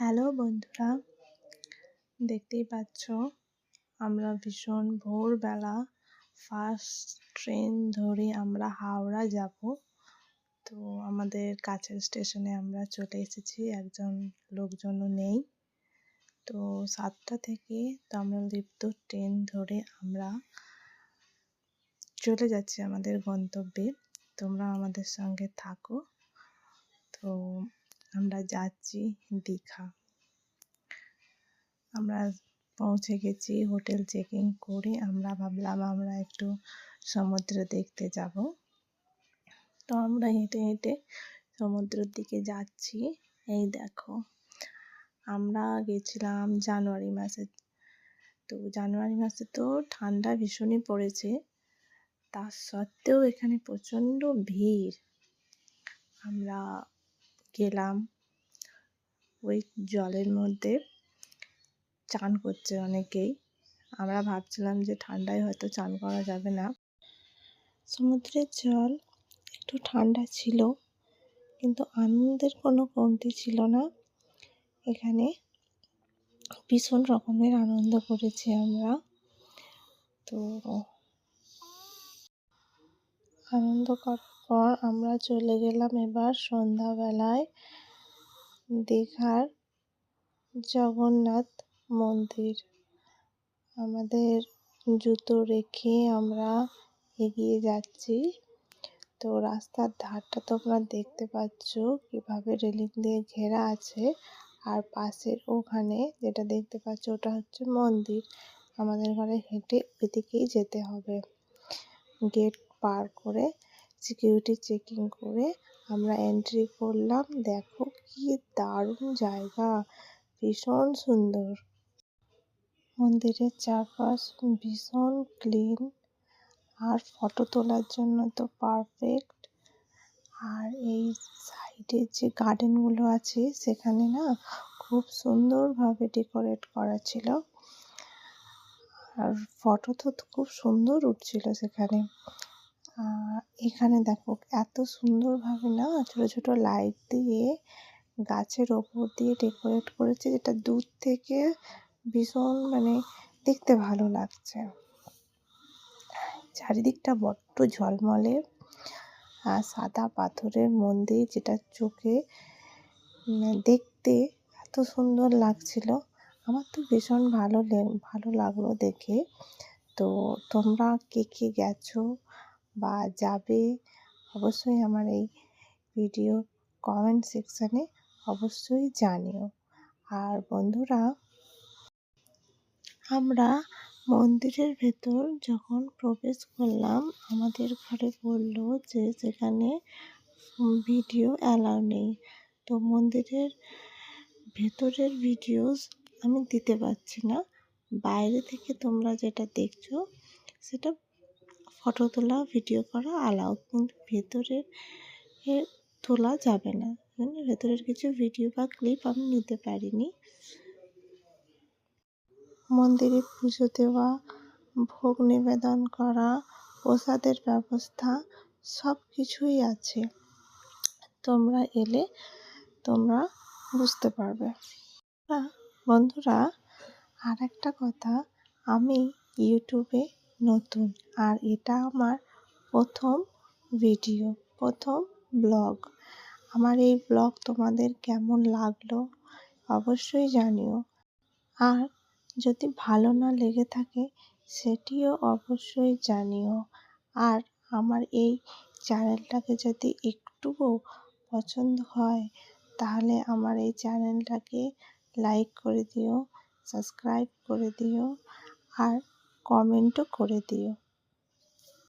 Hello বন্ধুরা, দেখতেই পাচ্ছ আমরা ভীষণ ভোরবেলা ফার্স্ট ট্রেন ধরে আমরা হাওড়া যাব। তো আমাদের কাছের স্টেশনে আমরা চলে এসেছি, একজন লোকজনও নেই। তো সাতটা থেকে তাম্রলিপ্ত ট্রেন ধরে আমরা চলে যাচ্ছি আমাদের গন্তব্যে। তোমরা আমাদের সঙ্গে থাকো। তো আমরা যাচ্ছি দীঘা। আমরা পৌঁছে গেছি, হোটেল চেকিং করে আমরা ভাবলাম আমরা একটু সমুদ্র দেখতে যাব। তো আমরা হেঁটে হেঁটে সমুদ্রের দিকে যাচ্ছি। এই দেখো, আমরা গেছিলাম জানুয়ারি মাসে। তো জানুয়ারি মাসে তো ঠান্ডা ভীষণই পড়েছে, তা সত্ত্বেও এখানে প্রচণ্ড ভিড়। আমরা গেলাম। ওই জলের মধ্যে চান করছে অনেকেই। আমরা ভাবছিলাম যে ঠান্ডায় হয়তো চান করা যাবে না। সমুদ্রের জল একটু ঠান্ডা ছিল, কিন্তু আনন্দের কোনো কমতি ছিল না। এখানে ভীষণ রকমের আনন্দ করেছি আমরা। তো আনন্দ করার পর আমরা চলে গেলাম এবার সন্ধ্যাবেলায় দীঘার জগন্নাথ মন্দির। আমাদের জুতো রেখে আমরা এগিয়ে যাচ্ছি। তো রাস্তার ধারটা তোমরা দেখতে পাচ্ছ কীভাবে রেলিং দিয়ে ঘেরা আছে। আর পাশের ওখানে যেটা দেখতে পাচ্ছ ওটা হচ্ছে মন্দির। আমাদের ঘরে হেঁটে ওইদিকেই যেতে হবে। গেট পার করে সিকিউরিটি চেকিং করে আমরা এন্ট্রি করলাম। দেখো কি দারুণ জায়গা, ভীষণ সুন্দর। মন্দিরের চারপাশ ভীষণ ক্লিন আর ফটো তোলার জন্য তো পারফেক্ট। আর এই সাইডে যে গার্ডেনগুলো আছে সেখানে না খুব সুন্দরভাবে ডেকোরেট করা ছিল। আর ফটো তো খুব সুন্দর উঠছিল সেখানে। এখানে দেখো এত সুন্দরভাবে না ছোট ছোট লাইট দিয়ে গাছের ওপর দিয়ে ডেকোরেট করেছে, যেটা দূর থেকে ভীষণ মানে দেখতে ভালো লাগছে। চারিদিকটা বড্ড ঝলমলে। আর সাদা পাথরের মন্দির যেটা চোখে দেখতে এত সুন্দর লাগছিল। আমার তো ভীষণ ভালো ভালো লাগল দেখে। তো তোমরা কে কে গেছো? বা যাবে, অবশ্যই আমার এই ভিডিও কমেন্ট সেকশানে অবশ্যই জানিও। আর বন্ধুরা, আমরা মন্দিরের ভেতর যখন প্রবেশ করলাম, আমাদের ঘরে বলল যে সেখানে ভিডিও অ্যালাউ নেই। তো মন্দিরের ভেতরের ভিডিওস আমি দিতে পারছি না। বাইরে থেকে তোমরা যেটা দেখছ, সেটা ফটো তোলা ভিডিও করা অ্যালাউ কিন্তু ভেতরের তোলা যাবে না। ভেতরের কিছু ভিডিও বা ক্লিপ আমি নিতে পারিনি। মন্দিরে পুজো দেওয়া, ভোগ নিবেদন করা, প্রসাদের ব্যবস্থা সব কিছুই আছে। তোমরা এলে তোমরা বুঝতে পারবে। বন্ধুরা আর একটা কথা, আমি ইউটিউবে নতুন। আর এটা আমার প্রথম ভিডিও, প্রথম ব্লগ। আমার এই ব্লগ তোমাদের কেমন লাগল অবশ্যই জানিও। আর যদি ভালো না লেগে থাকে সেটিও অবশ্যই জানিও। আর আমার এই চ্যানেলটাকে যদি একটুও পছন্দ হয় তাহলে আমার এই চ্যানেলটাকে লাইক করে দিও, সাবস্ক্রাইব করে দিও। আর কমেন্টও করে দিও।